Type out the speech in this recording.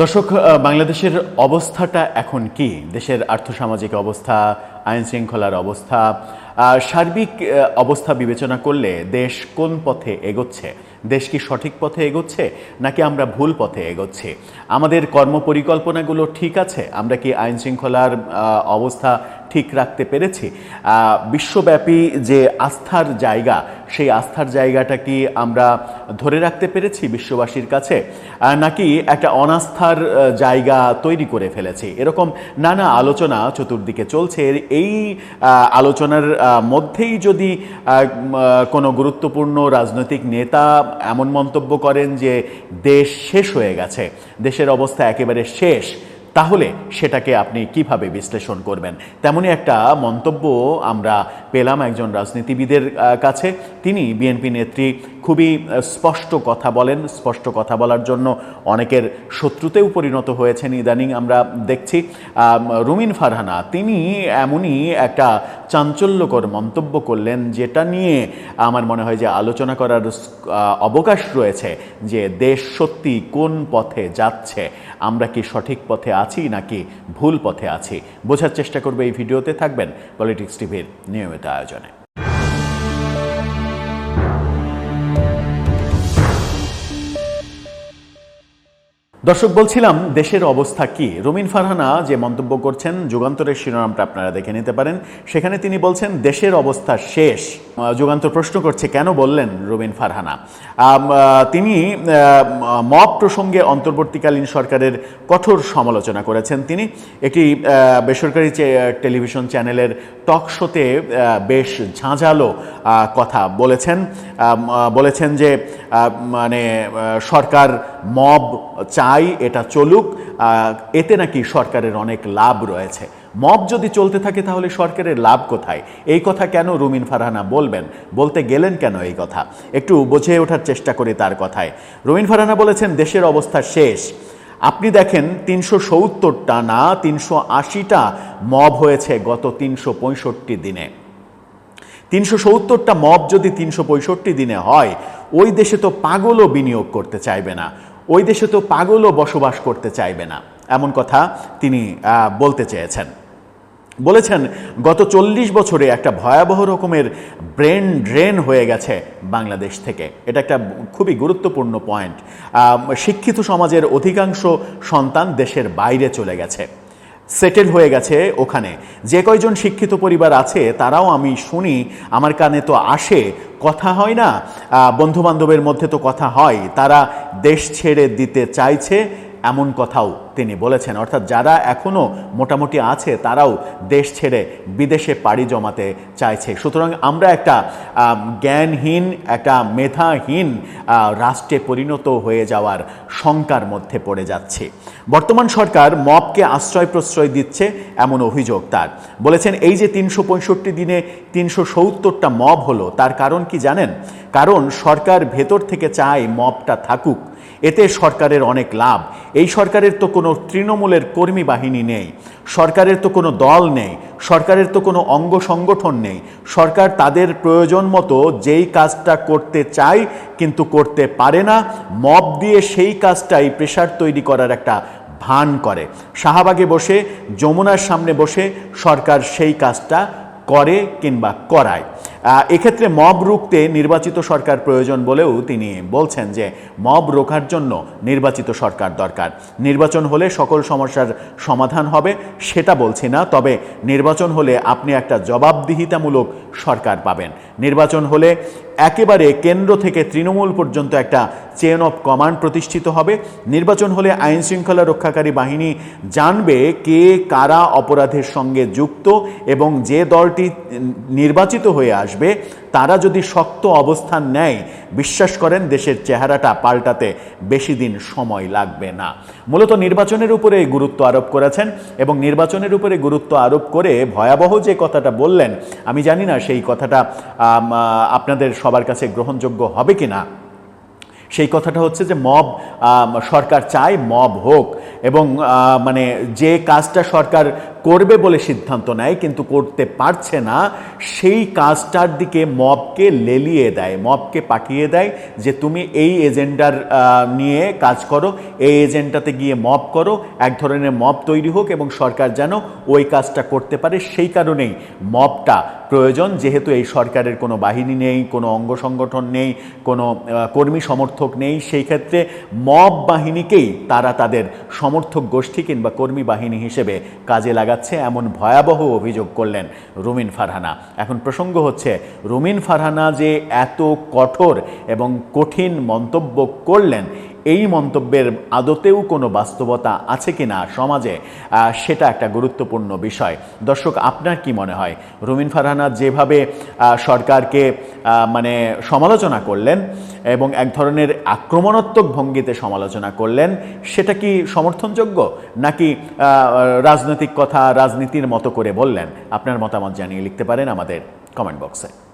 দর্শক বাংলাদেশের অবস্থাটা এখন কি? দেশের আর্থসামাজিক অবস্থা আইন শৃঙ্খলার অবস্থা সার্বিক অবস্থা বিবেচনা করলে দেশ কোন পথে এগোচ্ছে? দেশ কি সঠিক পথে এগোচ্ছে, নাকি আমরা ভুল পথে এগোচ্ছি? আমাদের কর্মপরিকল্পনাগুলো ঠিক আছে? আমরা কি আইন শৃঙ্খলার অবস্থা ঠিক রাখতে পেরেছি। বিশ্বব্যাপী যে আস্থার জায়গা, সেই আস্থার জায়গাটা কি আমরা ধরে রাখতে পেরেছি বিশ্ববাসীর কাছে? নাকি একটা অনাস্থার জায়গা তৈরি করে ফেলেছি? এরকম নানা আলোচনা চতুর্দিকে চলছে। এই আলোচনার মধ্যেই যদি কোনো গুরুত্বপূর্ণ রাজনৈতিক নেতা এমন মন্তব্য করেন যে দেশ শেষ হয়ে গেছে, দেশের অবস্থা একেবারে শেষ তাহলে সেটাকে আপনি কীভাবে বিশ্লেষণ করবেন? তেমনই একটা মন্তব্য আমরা পেলাম একজন রাজনীতিবিদের কাছে। তিনি বিএনপি নেত্রী, খুবই স্পষ্ট কথা বলেন। স্পষ্ট কথা বলার জন্য অনেকের শত্রুতেও পরিণত হয়েছেন। ইদানিং আমরা দেখছি রুমিন ফারহানা, তিনি এমনই একটা চাঞ্চল্যকর মন্তব্য করলেন, যেটা নিয়ে আমার মনে হয় যে আলোচনা করার অবকাশ রয়েছে যে দেশ সত্যি কোন পথে যাচ্ছে, আমরা কি সঠিক পথে আছি নাকি ভুল পথে আছি। বোঝার চেষ্টা করবে এই ভিডিওতে, থাকবেন পলিটিক্স টিভির নিয়মিত আয়োজনে। দর্শক, বলছিলাম দেশের অবস্থা কি? রুমিন ফারহানা যে মন্তব্য করছেন, যুগান্তরের শিরোনামটা আপনারা দেখে নিতে পারেন। সেখানে তিনি বলছেন, দেশের অবস্থা শেষ। যুগান্তর প্রশ্ন করছে, কেন বললেন রুমিন ফারহানা? তিনি মব প্রসঙ্গে অন্তর্বর্তীকালীন সরকারের কঠোর সমালোচনা করেছেন তিনি। একটি বেসরকারি টেলিভিশন চ্যানেলের টক শোতে বেশ ঝাঁঝালো কথা বলেছেন। বলেছেন যে মানে সরকার মব চাই এটা চলুক। এতে নাকি সরকারের অনেক লাভ রয়েছে। মব যদি চলতে থাকে তাহলে সরকারের লাভ কোথায়? এই কথা কেন রুমিন ফারহানা বলবেন? বলতে গেলেন কেন এই কথা? একটু বুঝে ওঠার চেষ্টা করি তার কথায়। রুমিন ফারহানা বলেছেন, দেশের অবস্থা শেষ। আপনি দেখেন, তিনশো সত্তরটা না তিনশো আশিটা মব হয়েছে গত তিনশো পঁয়ষট্টি দিনে। তিনশো সত্তরটা মব যদি তিনশো পঁয়ষট্টি দিনে হয়, ওই দেশে তো পাগলও বিনিয়োগ করতে চাইবে না। ওই দেশে তো পাগলও বসবাস করতে চাইবে না। এমন কথা তিনি বলতে চেয়েছেন। বলেছেন, গত চল্লিশ বছরে একটা ভয়াবহ রকমের ব্রেন ড্রেন হয়ে গেছে বাংলাদেশ থেকে। এটা একটা খুবই গুরুত্বপূর্ণ পয়েন্ট। শিক্ষিত সমাজের অধিকাংশ সন্তান দেশের বাইরে চলে গেছে। সেটেল হয়ে গেছে ওখানে। যে কয়জন শিক্ষিত পরিবার আছে, তারাও আমি শুনি, আমার কানে তো আসে। কথা হয় না? বন্ধুবান্ধবের মধ্যে তো কথা হয়। তারা দেশ ছেড়ে দিতে চাইছে এমন কথাও তিনি বলেছেন। অর্থাৎ যারা এখনও মোটামুটি আছে, তারাও দেশ ছেড়ে বিদেশে পাড়ি জমাতে চাইছে। সুতরাং আমরা একটা জ্ঞানহীন, একটা মেধাহীন রাষ্ট্রে পরিণত হয়ে যাওয়ার শঙ্কার মধ্যে পড়ে যাচ্ছে। বর্তমান সরকার মবকে আশ্রয় প্রশ্রয় দিচ্ছে এমন অভিযোগ তার। বলেছেন, এই যে তিনশো পঁয়ষট্টি দিনে তিনশো সত্তরটা মব হলো, তার কারণ কি জানেন? কারণ সরকার ভেতর থেকে চায় মবটা থাকুক। এতে সরকারের অনেক লাভ। এই সরকারের তো কোনো তৃণমূলের কর্মী বাহিনী নেই, সরকারের তো কোনো দল নেই, সরকারের তো কোনো অঙ্গ সংগঠন নেই। সরকার তাদের প্রয়োজন মতো যেই কাজটা করতে চায় কিন্তু করতে পারে না, মব দিয়ে সেই কাজটাই প্রেশার তৈরি করার একটা ভান করে। শাহবাগে বসে, যমুনার সামনে বসে সরকার সেই কাজটা করে কিংবা করায়। এক্ষেত্রে মব রুখতে নির্বাচিত সরকার প্রয়োজন বলেও তিনি বলছেন যে মব রোখার জন্য নির্বাচিত সরকার দরকার। নির্বাচন হলে সকল সমস্যার সমাধান হবে, সেটা বলছি না, তবে নির্বাচন হলে আপনি একটা জবাবদিহিতামূলক সরকার পাবেন। নির্বাচন হলে একেবারে কেন্দ্র থেকে তৃণমূল পর্যন্ত একটা চেন অফ কমান্ড প্রতিষ্ঠিত হবে। নির্বাচন হলে আইন শৃঙ্খলা রক্ষাকারী বাহিনী জানবে কে কারা অপরাধের সঙ্গে যুক্ত এবং যে দলটি নির্বাচিত হয়ে আসবে তারা যদি শক্ত অবস্থান নেয়, বিশ্বাস করেন দেশের চেহারাটা পাল্টাতে বেশি দিন সময় লাগবে না। মূলত নির্বাচনের উপরে গুরুত্ব আরোপ করেছেন এবং নির্বাচনের উপরে গুরুত্ব আরোপ করে ভয়াবহ যে কথাটা বললেন, আমি জানি না সেই কথাটা আপনাদের সবার কাছে গ্রহণযোগ্য হবে কি না সেই কথাটা হচ্ছে যে মব সরকার চায় মব হোক এবং মানে যে কাজটা সরকার করবে বলে সিদ্ধান্ত নেয়, কিন্তু করতে পারছে না। সেই কাজটার দিকে মবকে লেলিয়ে দেয়, মবকে পাঠিয়ে দেয় যে, তুমি এই এজেন্ডার নিয়ে কাজ করো, এই এজেন্ডাতে গিয়ে মব করো, এক ধরনের মব তৈরি হোক এবং সরকার যেন ওই কাজটা করতে পারে। সেই কারণেই মবটা প্রয়োজন, যেহেতু এই সরকারের কোনো বাহিনী নেই, কোনো অঙ্গ সংগঠন নেই, কোনো কর্মী সমর্থক নেই, সেই ক্ষেত্রে মব বাহিনীকেই তারা তাদের সমর্থক গোষ্ঠী কিংবা কর্মী বাহিনী হিসেবে কাজে লাগাচ্ছে এমন ভয়াবহ অভিযোগ করলেন রুমিন ফারহানা। এখন প্রসঙ্গ হচ্ছে, রুমিন ফারহানা যে এত কঠোর এবং কঠিন মন্তব্য করলেন, এই মন্তব্যের আদতেও কোনো বাস্তবতা আছে কিনা সমাজে সেটা একটা গুরুত্বপূর্ণ বিষয়। দর্শক, আপনার কি মনে হয়? রুমিন ফারহানা যেভাবে সরকারকে মানে সমালোচনা করলেন এবং এক ধরনের আক্রমণাত্মক ভঙ্গিতে সমালোচনা করলেন। সেটা কি সমর্থনযোগ্য? নাকি রাজনৈতিক কথা, রাজনীতির মতো করে বললেন? আপনার মতামত জানিয়ে লিখতে পারেন আমাদের কমেন্ট বক্সে